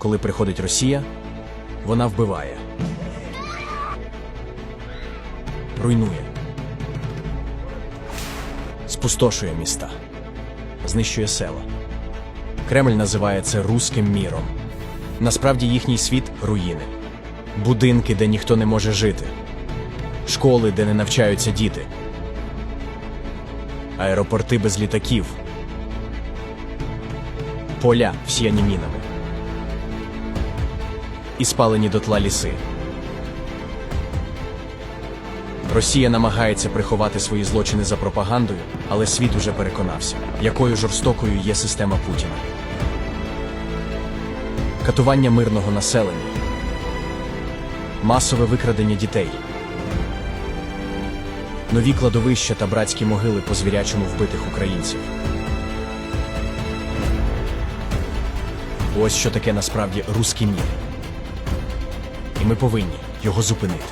Коли приходить Росія, вона вбиває, руйнує, спустошує міста, знищує села. Кремль називає це руським міром. Насправді їхній світ руїни, будинки, де ніхто не може жити, школи, де не навчаються діти, аеропорти без літаків, поля всіяні мінами і спалені дотла ліси. Росія намагається приховати свої злочини за пропагандою, але світ уже переконався, якою жорстокою є система Путіна. Катування мирного населення, масове викрадення дітей, нові кладовища та братські могили по звірячому вбитих українців. Ось що таке насправді руський мір. Ми повинні його зупинити.